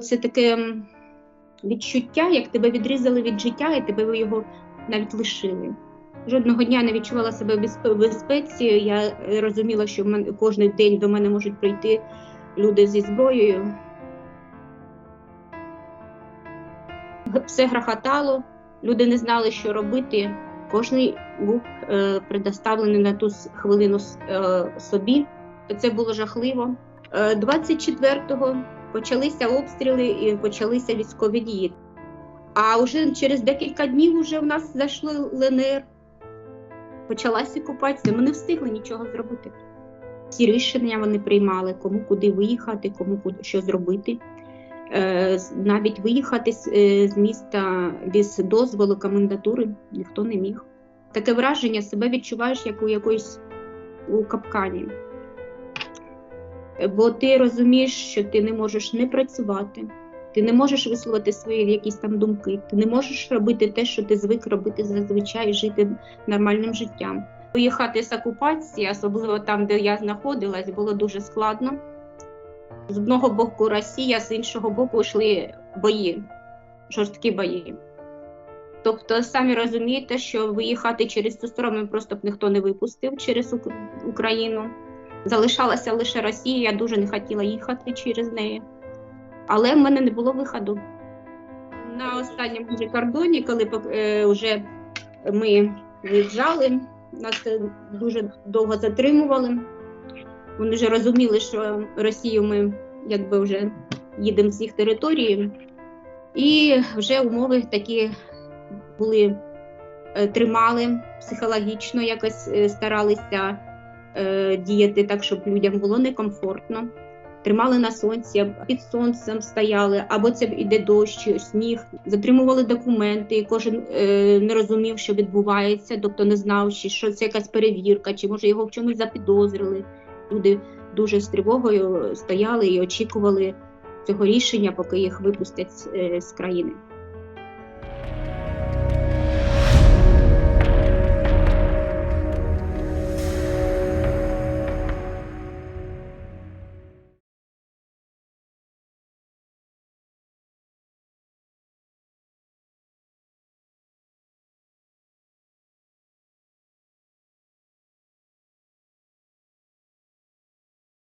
Це таке відчуття, як тебе відрізали від життя, і тебе його навіть лишили. Жодного дня не відчувала себе в безпеці. Я е, розуміла, що кожен день до мене можуть прийти люди зі зброєю. Все грохотало, люди не знали, що робити. Кожний був е, предоставлений на ту хвилину е, собі. Це було жахливо. Е, 24-го почалися обстріли і почалися військові дії. А вже через декілька днів вже в нас зайшли ЛНР. Почалася окупація. Ми не встигли нічого зробити. Всі рішення вони приймали, кому куди виїхати, кому що зробити. Е, навіть виїхати е, з міста без дозволу комендатури ніхто не міг. Таке враження себе відчуваєш як у якоїсь у капкані. Бо ти розумієш, що ти не можеш не працювати, ти не можеш висловити свої якісь там думки, ти не можеш робити те, що ти звик робити зазвичай, жити нормальним життям. Виїхати з окупації, особливо там, де я знаходилась, було дуже складно. З одного боку Росія, з іншого боку йшли бої, жорсткі бої. Тобто, самі розумієте, що виїхати через цю сторону просто б ніхто не випустив через Україну. Залишалася лише Росія, я дуже не хотіла їхати через неї. Але в мене не було виходу. На останньому вже кордоні, коли е, вже ми виїжджали, нас е, дуже довго затримували. Вони вже розуміли, що Росію ми якби вже їдемо з їх території, і вже умови такі були, е, тримали психологічно, якось е, старалися е, діяти так, щоб людям було некомфортно. Тримали на сонці, під сонцем стояли, або це йде дощ, сніг, затримували документи, і кожен е, не розумів, що відбувається, тобто не знав, чи що це якась перевірка, чи може його в чомусь запідозрили. Люди дуже з тривогою стояли і очікували цього рішення, поки їх випустять е, з країни.